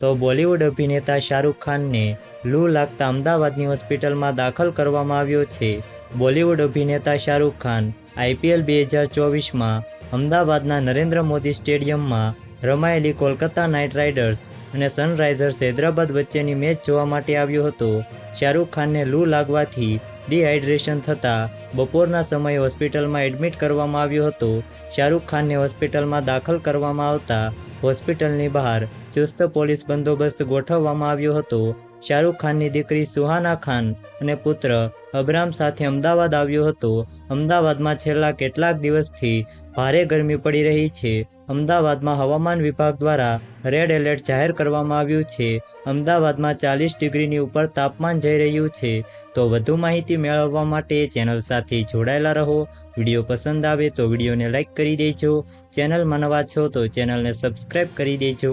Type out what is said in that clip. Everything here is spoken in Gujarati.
તો બોલિવૂડ અભિનેતા શાહરૂખ ખાનને લૂ લાગતા અમદાવાદની હોસ્પિટલમાં દાખલ કરવામાં આવ્યો છે. બોલિવૂડ અભિનેતા શાહરૂખ ખાન આઈપીએલ બે હજાર ચોવીસમાં અમદાવાદના નરેન્દ્ર મોદી સ્ટેડિયમમાં રમાયેલી કોલકાતા નાઇટ રાઇડર્સ અને સનરાઇઝર્સ હૈદરાબાદ વચ્ચેની મેચ જોવા માટે આવ્યો હતો. શાહરૂખ ખાનને લૂ લાગવાથી ડિહાઇડ્રેશન થતાં બપોરના સમયે હોસ્પિટલમાં એડમિટ કરવામાં આવ્યો હતો. શાહરૂખ ખાનને હોસ્પિટલમાં દાખલ કરવામાં આવતા હોસ્પિટલની બહાર ચુસ્ત પોલીસ બંદોબસ્ત ગોઠવવામાં આવ્યો હતો. શાહરૂખ ખાનની દીકરી સુહાના ખાન અને પુત્ર અબરામ સાથે અમદાવાદ આવ્યો હતો. અમદાવાદમાં છેલ્લા કેટલાક દિવસથી ભારે ગરમી પડી રહી છે. અમદાવાદમાં હવામાન વિભાગ દ્વારા રેડ એલર્ટ જાહેર કરવામાં આવ્યું છે. અમદાવાદમાં ચાલીસ ડિગ્રીની ઉપર તાપમાન જઈ રહ્યું છે. તો વધુ માહિતી મેળવવા માટે ચેનલ સાથે જોડાયેલા રહો. વીડિયો પસંદ આવે તો વિડીયોને લાઇક કરી દેજો. ચેનલમાં નવા છો તો ચેનલને સબસ્ક્રાઈબ કરી દેજો.